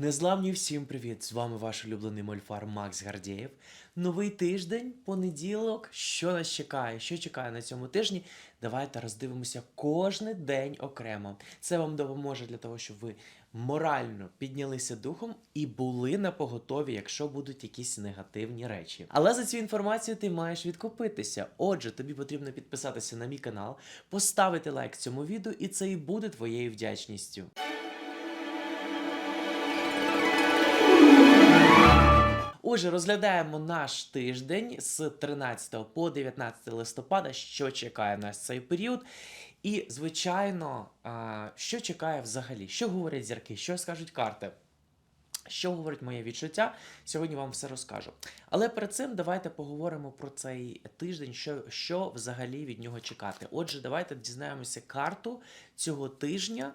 Незламні всім привіт! З вами ваш улюблений мольфар Макс Гардєєв. Новий тиждень, понеділок. Що нас чекає? Що чекає на цьому тижні? Давайте роздивимося кожний день окремо. Це вам допоможе для того, щоб ви морально піднялися духом і були на поготові, якщо будуть якісь негативні речі. Але за цю інформацію ти маєш відкупитися. Отже, тобі потрібно підписатися на мій канал, поставити лайк цьому відео, і це і буде твоєю вдячністю. Отже, розглядаємо наш тиждень з 13 по 19 листопада, що чекає нас цей період. І, звичайно, що чекає взагалі? Що говорять зірки, що скажуть карти? Що говорить моє відчуття? Сьогодні вам все розкажу. Але перед цим давайте поговоримо про цей тиждень, що, що взагалі від нього чекати. Отже, давайте дізнаємося карту цього тижня.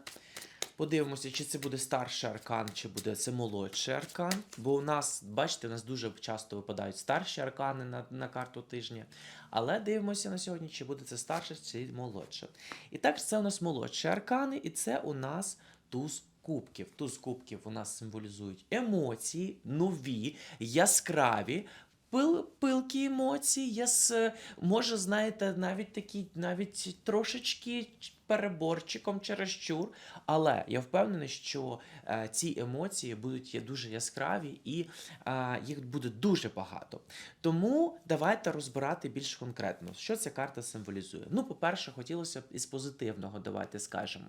Подивимося, чи це буде старший аркан, чи буде це молодший аркан. Бо у нас, бачите, у нас дуже часто випадають старші аркани на, на карту тижня. Але дивимося на сьогодні, чи буде це старше, чи молодше. І так, це у нас молодші аркани, і це у нас туз кубків. Туз кубків у нас символізують емоції, нові, яскраві. Пил, пилкі емоції, яс, може, знаєте, навіть такі, навіть трошечки переборчиком чересчур. Але я впевнений, що е, ці емоції будуть є дуже яскраві і е, їх буде дуже багато. Тому давайте розбирати більш конкретно, що ця карта символізує. Ну, по-перше, хотілося б із позитивного, давайте скажемо.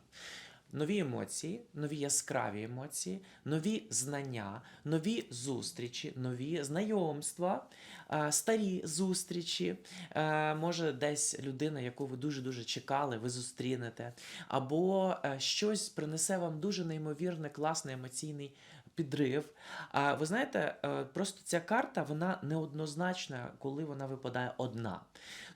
Нові емоції, нові яскраві емоції, нові знання, нові зустрічі, нові знайомства, е, старі зустрічі. Е, Може, десь людина, яку ви дуже-дуже чекали, ви зустрінете, або е, щось принесе вам дуже неймовірний, класний емоційний підрив. А ви знаєте, е, просто ця карта вона неоднозначна, коли вона випадає одна.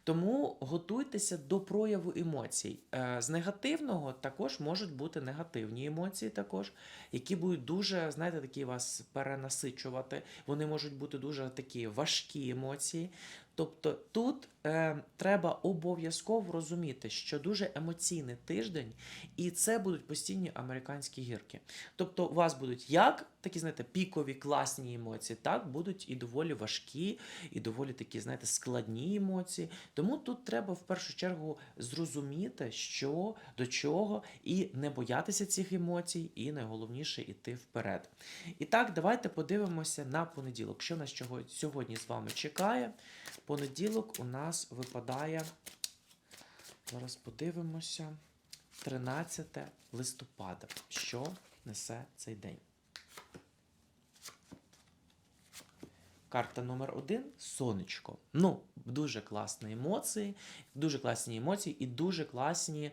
Тому готуйтеся до прояву емоцій. Е, З негативного також можуть бути негативні емоції, також, які будуть дуже, знаєте, такі вас перенасичувати. Вони можуть бути дуже такі важкі емоції. Тобто тут е, треба обов'язково розуміти, що дуже емоційний тиждень, і це будуть постійні американські гірки. Тобто, у вас будуть як такі, знаєте, пікові класні емоції, так будуть і доволі важкі, і доволі такі, знаєте, складні емоції. Тому тут треба в першу чергу зрозуміти, що до чого, і не боятися цих емоцій, і найголовніше іти вперед. І так, давайте подивимося на понеділок. Що нас сьогодні з вами чекає? Понеділок у нас випадає. Зараз подивимося. 13 листопада. Що несе цей день? Карта номер один сонечко. Ну, дуже класні емоції, дуже класні емоції і дуже класні е,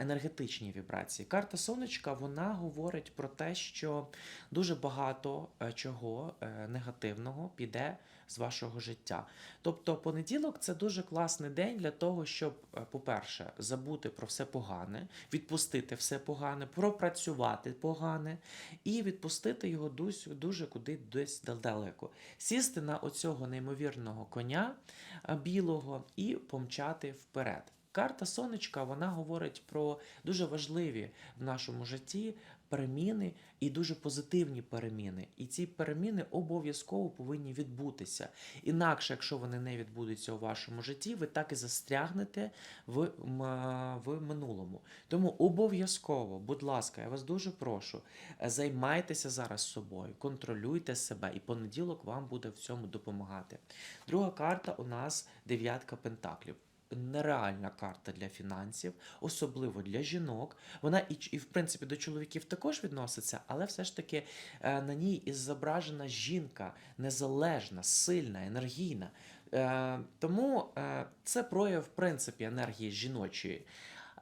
енергетичні вібрації. Карта сонечка вона говорить про те, що дуже багато е, чого е, негативного піде з вашого життя. Тобто, понеділок це дуже класний день для того, щоб, е, по-перше, забути про все погане, відпустити все погане, пропрацювати погане і відпустити його дуже, куди десь далеко. Сісти на оцього неймовірного коня білого і помчати вперед. Карта сонечка вона говорить про дуже важливі в нашому житті переміни і дуже позитивні переміни. І ці переміни обов'язково повинні відбутися. Інакше, якщо вони не відбудуться у вашому житті, ви так і застрягнете в, в минулому. Тому обов'язково, будь ласка, я вас дуже прошу, займайтеся зараз собою, контролюйте себе, і понеділок вам буде в цьому допомагати. Друга карта у нас дев'ятка пентаклів. Нереальна карта для фінансів, особливо для жінок. Вона і, і в принципі до чоловіків також відноситься, але все ж таки е, на ній і зображена жінка незалежна, сильна, енергійна. Е, тому е, це прояв в принципі енергії жіночої.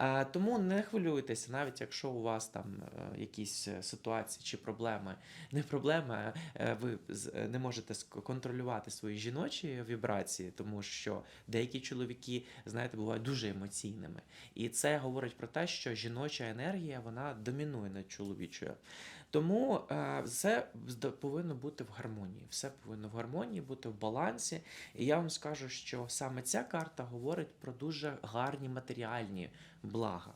Е, Тому не хвилюйтеся, навіть якщо у вас там е, якісь е, ситуації чи проблеми, не проблеми, е, ви не можете контролювати свої жіночі вібрації, тому що деякі чоловіки, знаєте, бувають дуже емоційними. І це говорить про те, що жіноча енергія вона домінує над чоловічою. Тому е, все повинно бути в гармонії. Все повинно в гармонії бути в балансі. І я вам скажу, що саме ця карта говорить про дуже гарні матеріальні блага.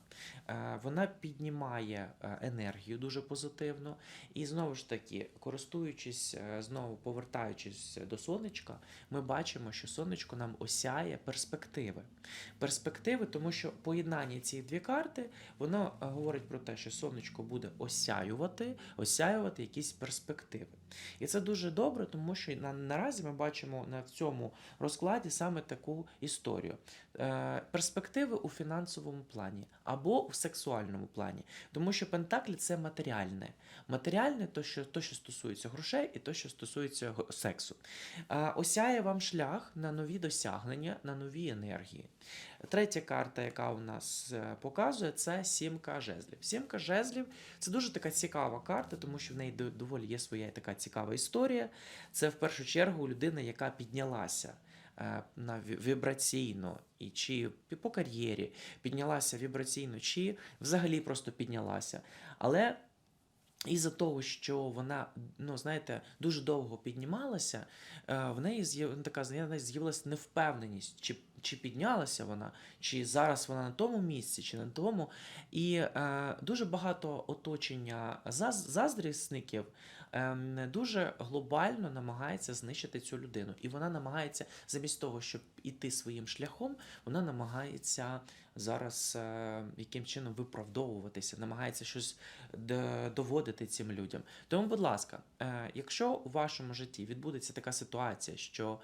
Е, Вона піднімає е, енергію дуже позитивно. І знову ж таки, користуючись, знову повертаючись до сонечка, ми бачимо, що сонечко нам осяє перспективи. Перспективи, тому що поєднання ці дві карти, воно говорить про те, що сонечко буде осяювати, осяювати якісь перспективи. І це дуже добре, тому що на, наразі ми бачимо на цьому розкладі саме таку історію. Е, перспективи у фінансовому плані або у сексуальному плані. Тому що Пентаклі це матеріальне. Матеріальне то, що, то, що стосується грошей, і то, що стосується сексу. Е, осяє вам шлях на нові досягнення, на нові енергії. Третя карта, яка у нас е, показує, це сімка жезлів. Сімка жезлів це дуже така цікава карта, тому що в неї доволі є своя така цікава історія. Це в першу чергу людина, яка піднялася е, на вібраційно і чи по кар'єрі піднялася вібраційно, чи взагалі просто піднялася. Але із-за того, що вона, ну знаєте, дуже довго піднімалася, е, в неї з'яв... така з'явилася невпевненість, чи, чи піднялася вона, чи зараз вона на тому місці, чи на тому. І е, дуже багато оточення заз... заздрісників ем, дуже глобально намагається знищити цю людину. І вона намагається, замість того, щоб іти своїм шляхом, вона намагається зараз е, яким чином виправдовуватися, намагається щось доводити цим людям. Тому, будь ласка, е, якщо у вашому житті відбудеться така ситуація, що е,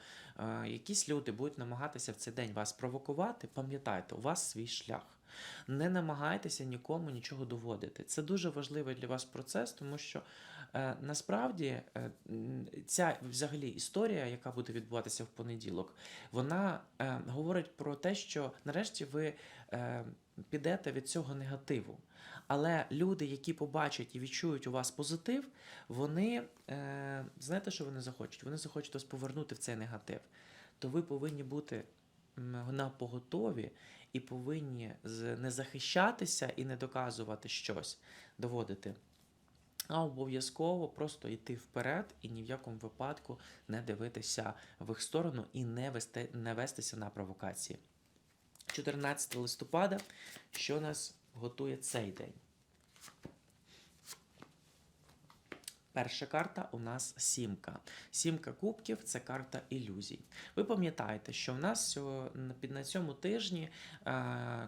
якісь люди будуть намагатися в цей день вас провокувати, пам'ятайте, у вас свій шлях. Не намагайтеся нікому нічого доводити. Це дуже важливий для вас процес, тому що е, насправді е, ця взагалі історія, яка буде відбуватися в понеділок, вона е, говорить про те, що нарешті ви е, підете від цього негативу. Але люди, які побачать і відчують у вас позитив, вони е, знаєте, що вони захочуть? Вони захочуть вас повернути в цей негатив. То ви повинні бути на поготові і повинні не захищатися і не доказувати щось, доводити. А обов'язково просто йти вперед і ні в якому випадку не дивитися в їх сторону і не, вести, не вестися на провокації. 14 листопада, що нас готує цей день? Перша карта у нас сімка. Сімка кубків це карта ілюзій. Ви пам'ятаєте, що в нас на- цьому тижні е,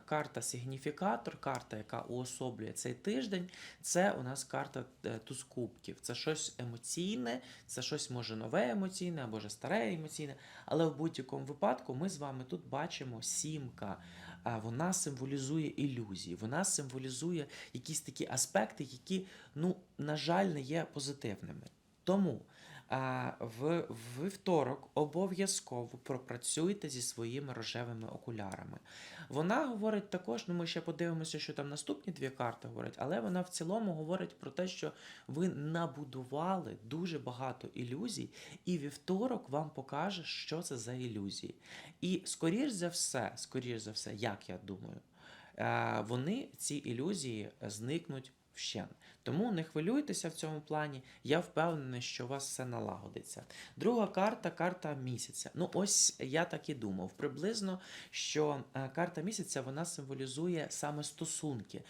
карта сигніфікатор, карта, яка уособлює цей тиждень, це у нас карта е, туз кубків. Це щось емоційне, це щось може нове емоційне або вже старе емоційне. Але в будь-якому випадку ми з вами тут бачимо сімка. А вона символізує ілюзії, вона символізує якісь такі аспекти, які, ну, на жаль, не є позитивними. Тому в вівторок обов'язково пропрацюйте зі своїми рожевими окулярами. Вона говорить також, ну ми ще подивимося, що там наступні дві карти говорять, але вона в цілому говорить про те, що ви набудували дуже багато ілюзій, і вівторок вам покаже, що це за ілюзії. І скоріш за все, скоріш за все, як я думаю, вони ці ілюзії зникнуть вщен. Тому не хвилюйтеся в цьому плані. Я впевнений, що у вас все налагодиться. Друга карта карта місяця. Ну, ось я так і думав. Приблизно, що е, карта місяця вона символізує саме стосунки.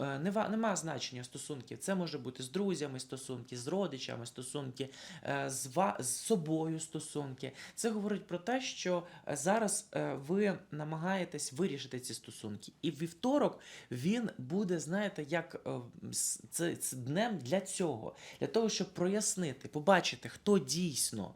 Е, Нема, значення стосунків. Це може бути з друзями стосунки, з родичами стосунки, е, з, ва- з собою стосунки. Це говорить про те, що зараз ви намагаєтесь вирішити ці стосунки. І вівторок він буде, знаєте, як це днем для цього, для того, щоб прояснити, побачити, хто дійсно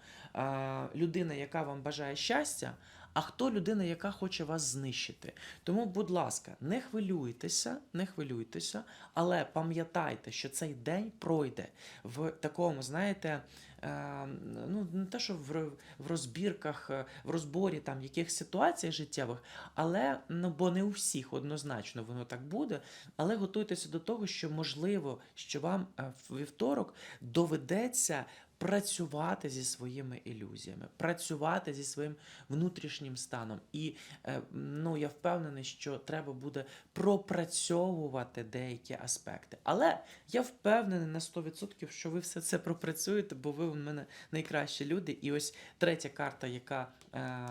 людина, яка вам бажає щастя. А хто людина, яка хоче вас знищити? Тому, будь ласка, не хвилюйтеся, не хвилюйтеся, але пам'ятайте, що цей день пройде в такому, знаєте, е, ну не те, що в, розбірках, е, в розборі там яких ситуацій життєвих, але ну бо не у всіх однозначно воно так буде. Але готуйтеся до того, що можливо, що вам е, в вівторок доведеться працювати зі своїми ілюзіями, працювати зі своїм внутрішнім станом. І е, ну, я впевнений, що треба буде пропрацьовувати деякі аспекти. Але я впевнений на 100%, що ви все це пропрацюєте, бо ви у мене найкращі люди. І ось третя карта, яка е,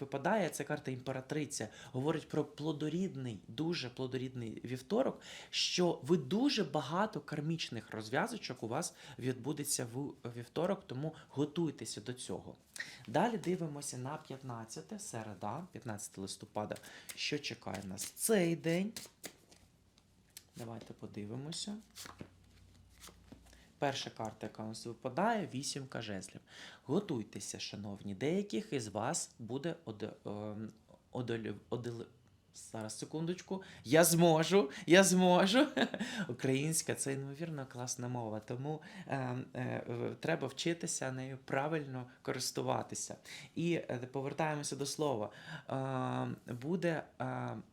випадає, це карта імператриця. Говорить про плодорідний, дуже плодорідний вівторок, що ви дуже багато кармічних розв'язочок у вас відбудеться в вівторок, тому готуйтеся до цього. Далі дивимося на 15 середа, 15 листопада, що чекає нас цей день. Давайте подивимося. Перша карта, яка у нас випадає, вісімка жезлів. Готуйтеся, шановні. Деяких із вас буде оде, ем, одолі- одели- Зараз секундочку. Я зможу, я зможу. Українська це неймовірно класна мова, тому е, е, треба вчитися нею правильно користуватися. І е, повертаємося до слова. Е, буде е,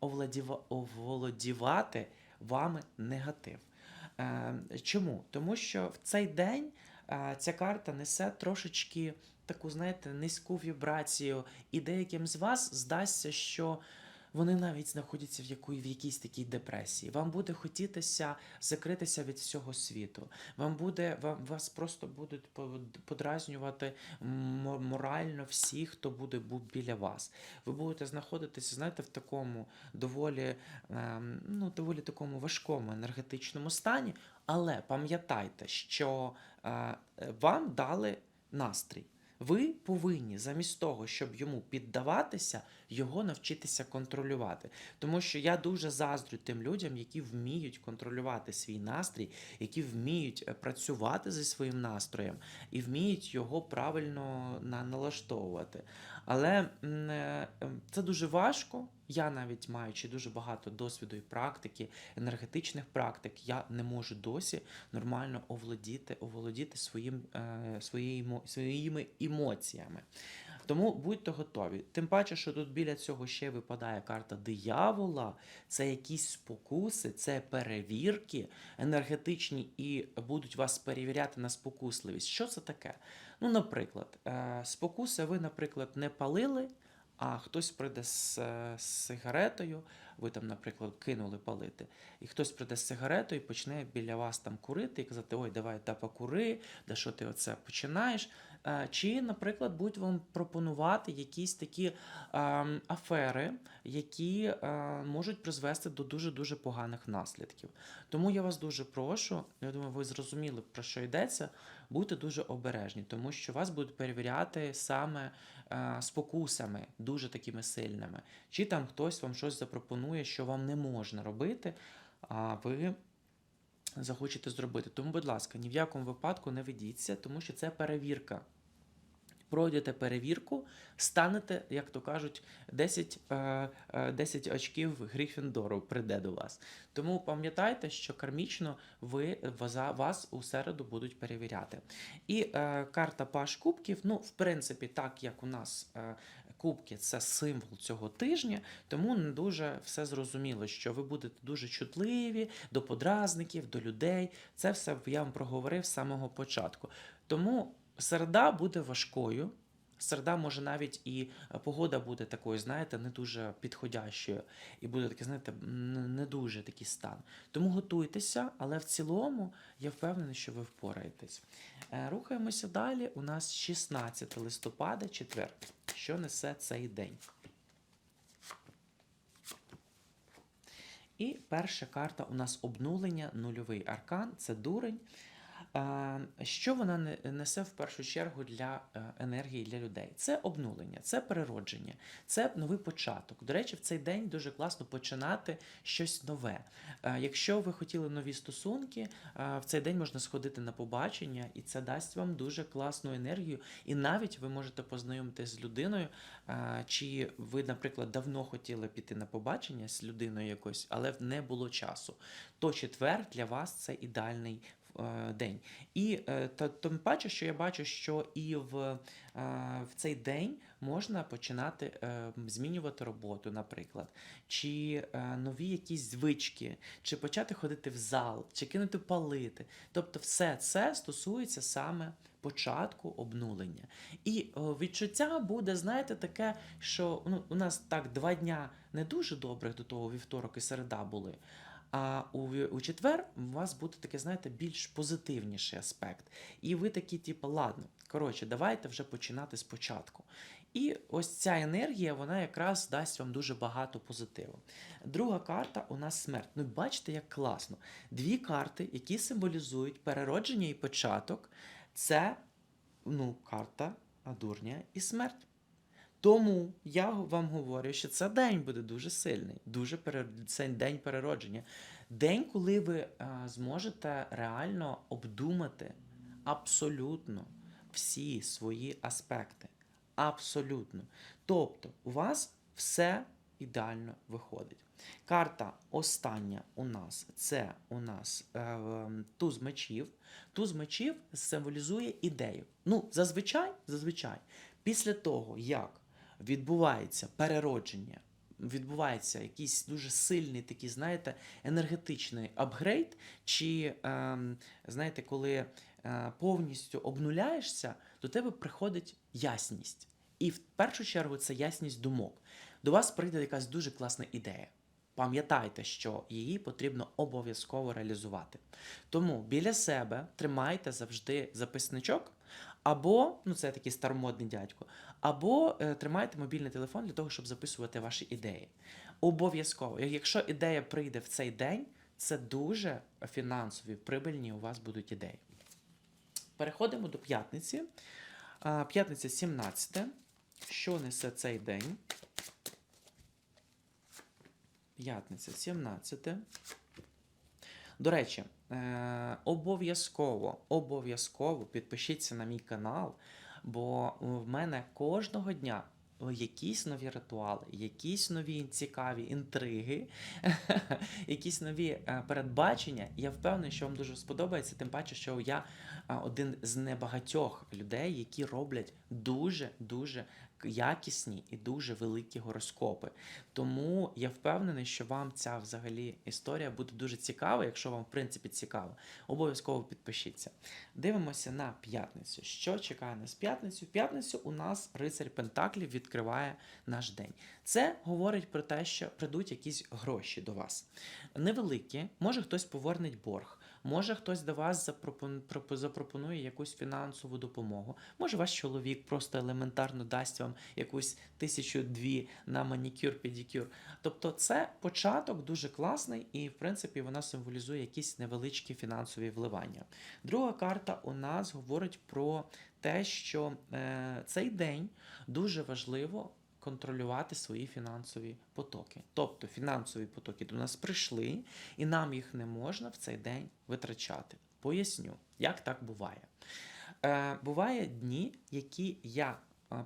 овладіва- оволодівати вами негатив. Е, Чому? Тому що в цей день е, ця карта несе трошечки таку, знаєте, низьку вібрацію, і деяким з вас здасться, що вони навіть знаходяться в, якої, в якійсь такій депресії. Вам буде хотітися закритися від всього світу. Вам буде, вам, вас просто будуть подразнювати морально всі, хто буде бу- біля вас. Ви будете знаходитися, знаєте, в такому доволі, ем, ну, доволі такому важкому енергетичному стані, але пам'ятайте, що е, вам дали настрій. Ви повинні замість того, щоб йому піддаватися, його навчитися контролювати. Тому що я дуже заздрю тим людям, які вміють контролювати свій настрій, які вміють е, працювати зі своїм настроєм і вміють його правильно налаштовувати. Але е, ем, це дуже важко. Я навіть маючи дуже багато досвіду і практики, енергетичних практик, я не можу досі нормально оволодіти, оволодіти своїм, е, своїми, своїми емоціями. Тому будьте готові. Тим паче, що тут біля цього ще випадає карта диявола, це якісь спокуси, це перевірки енергетичні і будуть вас перевіряти на спокусливість. Що це таке? Ну, наприклад, е, спокуси ви, наприклад, не палили, а хтось прийде е, з сигаретою, ви там, наприклад, кинули палити, і хтось прийде з сигаретою і почне біля вас там курити і казати: Ой, давай та покури, да що ти оце починаєш. Е, Чи, наприклад, будуть вам пропонувати якісь такі ем, афери, які е, можуть призвести до дуже-дуже поганих наслідків. Тому я вас дуже прошу, я думаю, ви зрозуміли, про що йдеться. Будьте дуже обережні, тому що вас будуть перевіряти саме е, спокусами, дуже такими сильними. Чи там хтось вам щось запропонує, що вам не можна робити, а ви захочете зробити. Тому, будь ласка, ні в якому випадку не ведіться, тому що це перевірка. Пройдете перевірку, станете, як то кажуть, 10, е, е, 10 очків Грифіндору прийде до вас. Тому пам'ятайте, що кармічно ви вас у середу будуть перевіряти. І е, карта Паш Кубків, ну, в принципі, так як у нас е, кубки це символ цього тижня, тому не дуже все зрозуміло, що ви будете дуже чутливі до подразників, до людей. Це все я вам проговорив з самого початку. Тому середа буде важкою. Середа може навіть і е, погода буде такою, знаєте, не дуже підходящою, і буде такий, знаєте, не дуже такий стан. Тому готуйтеся, але в цілому я впевнений, що ви впораєтесь. Е, Рухаємося далі. У нас 16 листопада, четвер. Що несе цей день? І перша карта у нас обнулення, нульовий аркан, це дурень. Е, Що вона не- несе в першу чергу для е, енергії для людей? Це обнулення, це переродження, це новий початок. До речі, в цей день дуже класно починати щось нове. Е, Якщо ви хотіли нові стосунки, в цей день можна сходити на побачення, і це дасть вам дуже класну енергію. І навіть ви можете познайомитися з людиною, чи ви, наприклад, давно хотіли піти на побачення з людиною якось, але не було часу. То четвер для вас це ідеальний день. І е, та, тим паче, що я бачу, що і в, е, в цей день можна починати е, змінювати роботу, наприклад, чи е, нові якісь звички, чи почати ходити в зал, чи кинути палити. Тобто, все це стосується саме початку обнулення. І е, відчуття буде, знаєте, таке, що ну, у нас так два дня не дуже добрих до того вівторок і середа були. А у, у четвер у вас буде таке, знаєте, більш позитивніший аспект. І ви такі, типу, ладно, коротше, давайте вже починати спочатку. І ось ця енергія, вона якраз дасть вам дуже багато позитиву. Друга карта у нас смерть. Ну, бачите, як класно. Дві карти, які символізують переродження і початок, це ну, карта дурня і смерть. Тому я вам говорю, що це день буде дуже сильний, дуже пере... це день переродження. День, коли ви а, зможете реально обдумати абсолютно всі свої аспекти. Абсолютно. Тобто, у вас все ідеально виходить. Карта остання у нас це у нас е, туз мечів. Туз мечів символізує ідею. Ну, зазвичай, зазвичай, після того, як відбувається переродження, відбувається якийсь дуже сильний такий, знаєте, енергетичний апгрейд, чи, ем, знаєте, коли е, повністю обнуляєшся, до тебе приходить ясність. І в першу чергу це ясність думок. До вас прийде якась дуже класна ідея. Пам'ятайте, що її потрібно обов'язково реалізувати. Тому біля себе тримайте завжди записничок, або, ну це такий старомодний дядько, або е, тримайте мобільний телефон для того, щоб записувати ваші ідеї. Обов'язково. Якщо ідея прийде в цей день, це дуже фінансові, прибильні у вас будуть ідеї. Переходимо до п'ятниці. П'ятниця 17. Що несе цей день? П'ятниця 17. До речі, е, обов'язково, обов'язково підпишіться на мій канал, бо в мене кожного дня якісь нові ритуали, якісь нові цікаві інтриги, якісь нові е, передбачення. Я впевнений, що вам дуже сподобається, тим паче, що я один з небагатьох людей, які роблять дуже дуже якісні і дуже великі гороскопи. Тому я впевнений, що вам ця взагалі історія буде дуже цікава. Якщо вам в принципі цікаво, обов'язково підпишіться. Дивимося на п'ятницю. Що чекає нас п'ятницю? В п'ятницю у нас рицарь Пентаклів відкриває наш день. Це говорить про те, що прийдуть якісь гроші до вас. Невеликі, може хтось повернеть борг. Може хтось до вас запропон- пропо- запропонує якусь фінансову допомогу. Може ваш чоловік просто елементарно дасть вам якусь тисячу-дві на манікюр, педикюр. Тобто це початок дуже класний, і в принципі вона символізує якісь невеличкі фінансові вливання. Друга карта у нас говорить про те, що е, цей день дуже важливо контролювати свої фінансові потоки. Тобто фінансові потоки до нас прийшли, і нам їх не можна в цей день витрачати. Поясню, як так буває. Е, буває дні, які я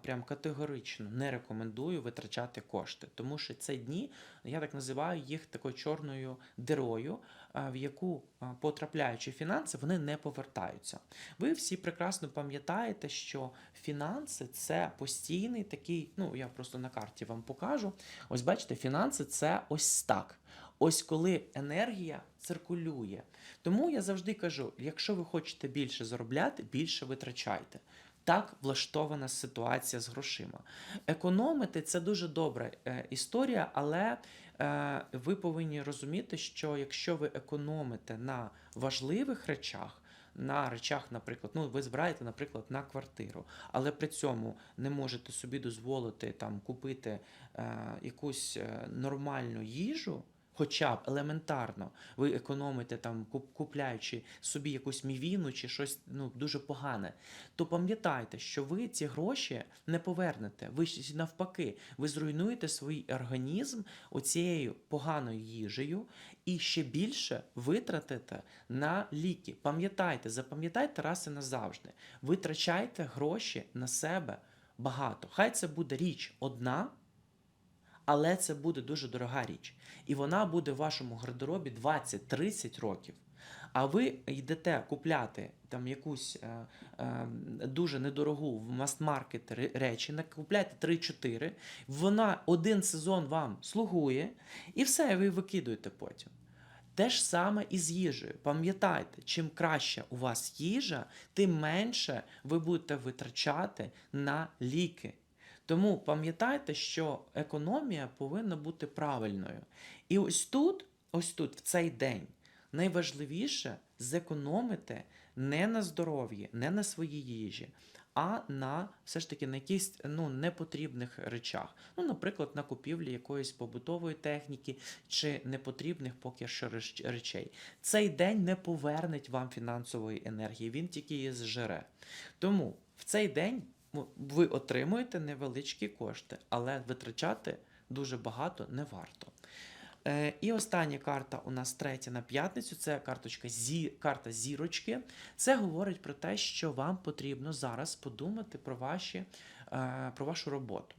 прям категорично не рекомендую витрачати кошти, тому що це дні, я так називаю їх такою чорною дирою, в яку потрапляючи фінанси, вони не повертаються. Ви всі прекрасно пам'ятаєте, що фінанси це постійний такий, ну я просто на карті вам покажу. Ось бачите, фінанси це ось так. Ось коли енергія циркулює. Тому я завжди кажу: якщо ви хочете більше заробляти, більше витрачайте. Так влаштована ситуація з грошима. Економити це дуже добра е, історія, але е, ви повинні розуміти, що якщо ви економите на важливих речах, на речах, наприклад, ну ви збираєте, наприклад, на квартиру, але при цьому не можете собі дозволити там купити е, якусь е, нормальну їжу. Хоча б елементарно ви економите там, куп- купляючи собі якусь мівіну чи щось ну, дуже погане, то пам'ятайте, що ви ці гроші не повернете. Ви навпаки, ви зруйнуєте свій організм оцією поганою їжею і ще більше витратите на ліки. Пам'ятайте, запам'ятайте раз і назавжди. Витрачайте гроші на себе багато. Хай це буде річ одна. Але це буде дуже дорога річ. І вона буде в вашому гардеробі 20-30 років. а ви йдете купляти там якусь е, е, дуже недорогу в мас-маркет речі, накупляєте 3-4, вона один сезон вам слугує, і все, ви викидуєте потім. Те ж саме і з їжею. Пам'ятайте, чим краще у вас їжа, тим менше ви будете витрачати на ліки. Тому пам'ятайте, що економія повинна бути правильною. І ось тут, ось тут, в цей день, найважливіше зекономити не на здоров'ї, не на своїй їжі, а на все ж таки на якихось ну, непотрібних речах. Ну, наприклад, на купівлі якоїсь побутової техніки чи непотрібних поки що речей. Цей день не повернеть вам фінансової енергії, він тільки її зжере. Тому в цей день ви отримуєте невеличкі кошти, але витрачати дуже багато не варто. Е, і остання карта у нас третя на п'ятницю. Це карточка зі, карта зірочки. Це говорить про те, що вам потрібно зараз подумати про, ваші, е, про вашу роботу.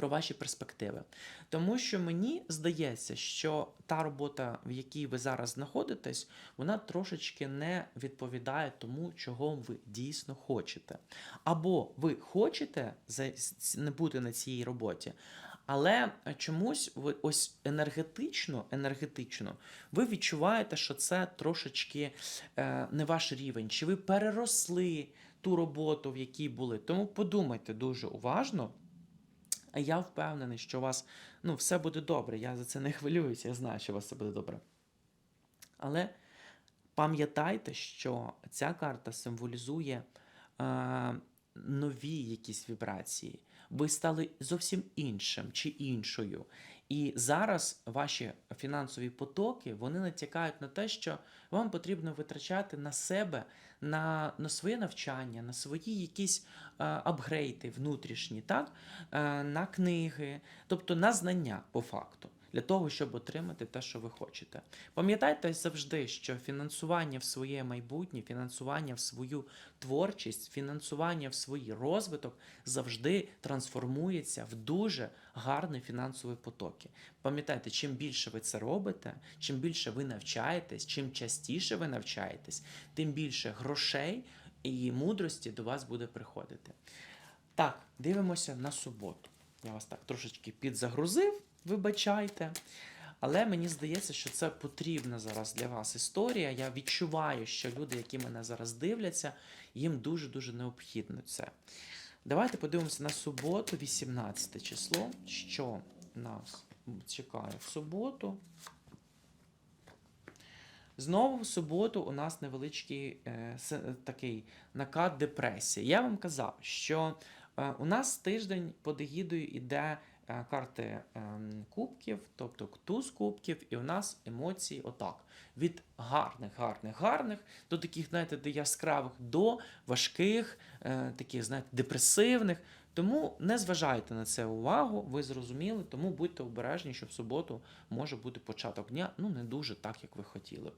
Про ваші перспективи. Тому що мені здається, що та робота, в якій ви зараз знаходитесь, вона трошечки не відповідає тому, чого ви дійсно хочете. Або ви хочете не бути на цій роботі, але чомусь ви ось енергетично, енергетично ви відчуваєте, що це трошечки е, не ваш рівень, чи ви переросли ту роботу, в якій були. Тому подумайте дуже уважно. А я впевнений, що у вас ну, все буде добре. Я за це не хвилююся, я знаю, що у вас все буде добре. Але пам'ятайте, що ця карта символізує е, нові якісь вібрації. Ви стали зовсім іншим чи іншою. І зараз ваші фінансові потоки вони натякають на те, що вам потрібно витрачати на себе, на, на своє навчання, на свої якісь е, апгрейди внутрішні, так? Е, на книги, тобто на знання по факту. Для того, щоб отримати те, що ви хочете. Пам'ятайте завжди, що фінансування в своє майбутнє, фінансування в свою творчість, фінансування в свій розвиток завжди трансформується в дуже гарні фінансові потоки. Пам'ятайте, чим більше ви це робите, чим більше ви навчаєтесь, чим частіше ви навчаєтесь, тим більше грошей і мудрості до вас буде приходити. Так, дивимося на суботу. Я вас так трошечки підзагрузив, вибачайте. Але мені здається, що це потрібна зараз для вас історія. Я відчуваю, що люди, які мене зараз дивляться, їм дуже-дуже необхідно це. Давайте подивимося на суботу, 18 число, що нас чекає в суботу. Знову в суботу у нас невеличкий е, такий накат депресії. Я вам казав, що е, у нас тиждень під егідою іде е, карти ем, кубків, тобто туз кубків, і у нас емоції отак. Від гарних, гарних, гарних до таких, знаєте, яскравих, до важких, е, таких, знаєте, депресивних. Тому не зважайте на це увагу, ви зрозуміли, тому будьте обережні, що в суботу може бути початок дня, ну не дуже так, як ви хотіли б.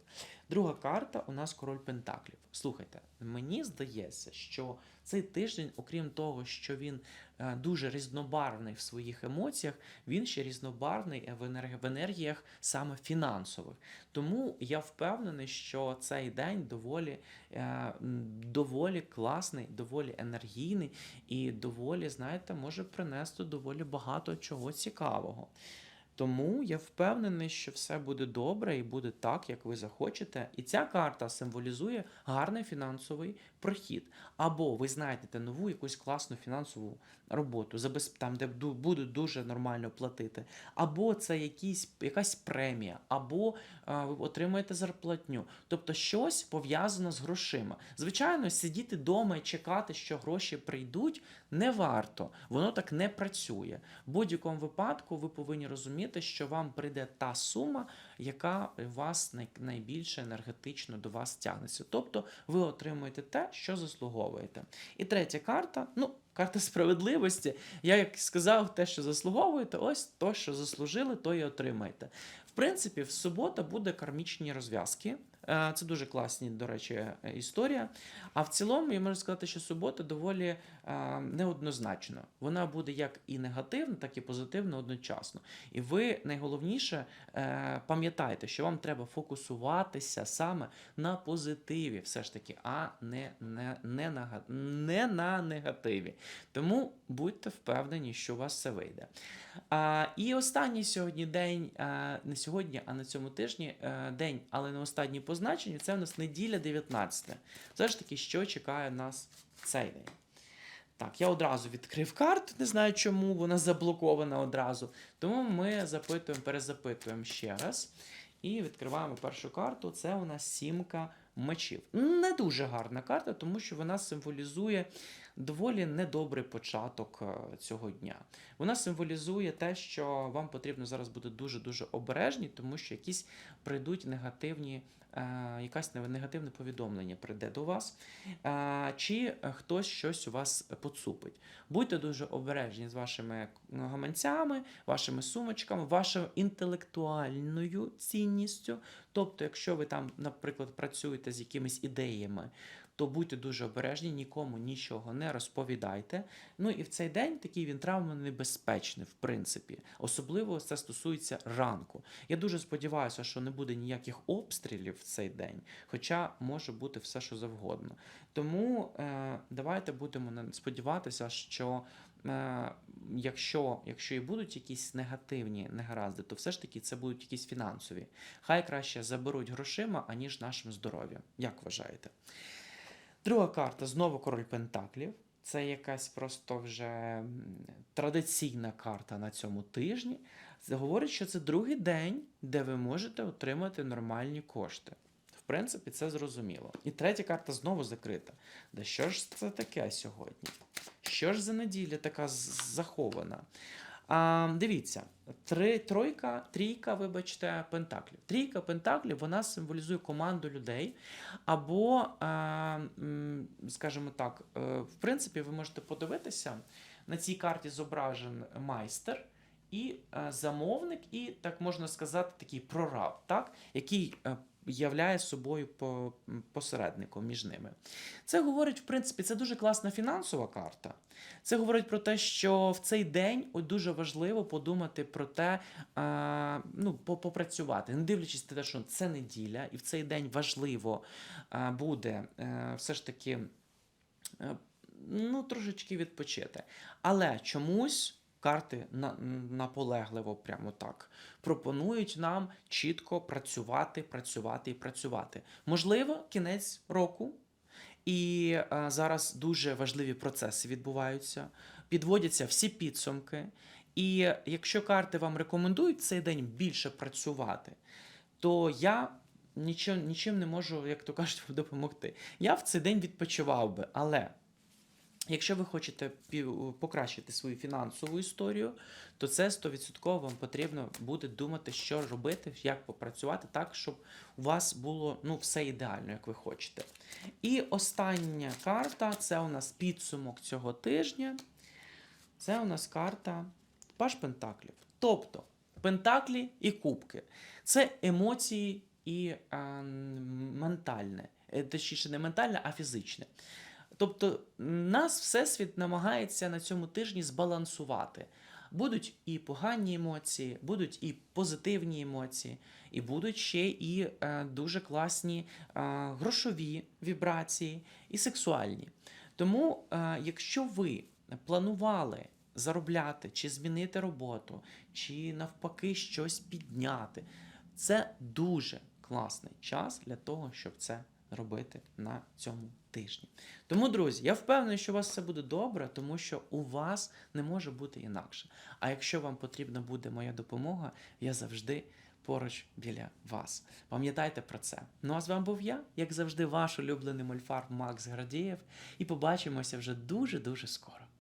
Друга карта у нас король Пентаклів. Слухайте, мені здається, що цей тиждень, окрім того, що він е, дуже різнобарвний в своїх емоціях, він ще різнобарвний в, енергіях саме фінансових. Тому я впевнений, що цей день доволі, е, доволі класний, доволі енергійний і доволі, знаєте, може принести доволі багато чого цікавого. Тому я впевнений, що все буде добре і буде так, як ви захочете. І ця карта символізує гарний фінансовий прохід. Або ви знайдете нову якусь класну фінансову роботу, там, де будуть дуже нормально платити, або це якісь, якась премія, або а, ви отримаєте зарплатню. Тобто щось пов'язане з грошима. Звичайно, сидіти вдома і чекати, що гроші прийдуть, не варто. Воно так не працює. В будь-якому випадку ви повинні розуміти, що вам прийде та сума, яка вас найбільше енергетично до вас тягнеться. Тобто ви отримуєте те, що заслуговуєте. І третя карта, ну, карта справедливості. Я як сказав, те, що заслуговуєте, ось то, що заслужили, то і отримаєте. В принципі, в субота буде кармічні розв'язки. Е, Це дуже класні, до речі, історія. А в цілому я можу сказати, що субота доволі е, неоднозначна. Вона буде як і негативна, так і позитивна одночасно. І ви найголовніше е, пам'ятайте, що вам треба фокусуватися саме на позитиві, все ж таки, а не, не, не, на, не на негативі. Тому будьте впевнені, що у вас все вийде. А, і останній сьогодні день, а, не сьогодні, а на цьому тижні е, день, але не останній по значенню, це у нас неділя 19. Все ж таки, що чекає нас цей день. Так, я одразу відкрив карту, не знаю чому, вона заблокована одразу. Тому ми запитуємо, перезапитуємо ще раз. І відкриваємо першу карту. Це у нас сімка мечів. Не дуже гарна карта, тому що вона символізує доволі недобрий початок е, цього дня. Вона символізує те, що вам потрібно зараз бути дуже-дуже обережні, тому що якісь прийдуть негативні, якась негативне повідомлення прийде до вас, е, чи е, хтось щось у вас поцупить. Будьте дуже обережні з вашими гаманцями, вашими сумочками, вашою інтелектуальною цінністю. Тобто, якщо ви там, наприклад, працюєте з якимись ідеями, то будьте дуже обережні, нікому нічого не розповідайте. Ну і в цей день такий він травмонебезпечний, в принципі. Особливо це стосується ранку. Я дуже сподіваюся, що не буде ніяких обстрілів в цей день, хоча може бути все, що завгодно. Тому е, давайте будемо сподіватися, що. Е, якщо, якщо і будуть якісь негативні негаразди, то все ж таки це будуть якісь фінансові. Хай краще заберуть грошима, аніж нашим здоров'ям. Як вважаєте? Друга карта знову король Пентаклів. Це якась просто вже традиційна карта на цьому тижні. Це говорить, що це другий день, де ви можете отримати нормальні кошти. В принципі, це зрозуміло. І третя карта знову закрита. Да що ж це таке сьогодні? Що ж за неділя така захована? А, дивіться, три, тройка, трійка, вибачте, пентаклів. Трійка пентаклів вона символізує команду людей. Або, а, скажімо так, е, в принципі, ви можете подивитися, на цій карті зображен майстер. І е, замовник, і так можна сказати, такий прораб, так, який е, являє собою посередником між ними. Це говорить, в принципі, це дуже класна фінансова карта. Це говорить про те, що в цей день дуже важливо подумати про те, ну, попрацювати, не дивлячись на те, що це неділя, і в цей день важливо буде е, все ж таки е, ну, трошечки відпочити. Але чомусь. Карти на, наполегливо прямо так пропонують нам чітко працювати, працювати і працювати. Можливо, кінець року, і е, зараз дуже важливі процеси відбуваються, підводяться всі підсумки. І якщо карти вам рекомендують цей день більше працювати, то я нічим, нічим не можу, як то кажуть, допомогти. Я в цей день відпочивав би, але. Якщо ви хочете покращити свою фінансову історію, то це 100% вам потрібно буде думати, що робити, як попрацювати так, щоб у вас було ну, все ідеально, як ви хочете. І остання карта це у нас підсумок цього тижня. Це у нас карта Паш Пентаклів. Тобто Пентаклі і кубки. Це емоції і е, ментальне. Е, Точніше, не ментальне, а фізичне. Тобто, нас Всесвіт намагається на цьому тижні збалансувати. Будуть і погані емоції, будуть і позитивні емоції, і будуть ще і е, дуже класні е, грошові вібрації і сексуальні. Тому, е, якщо ви планували заробляти чи змінити роботу, чи навпаки щось підняти, це дуже класний час для того, щоб це робити на цьому тижні. Тому, друзі, я впевнений, що у вас все буде добре, тому що у вас не може бути інакше. А якщо вам потрібна буде моя допомога, я завжди поруч біля вас. Пам'ятайте про це. Ну а з вами був я, як завжди, ваш улюблений мольфар Макс Градієв, і побачимося вже дуже-дуже скоро.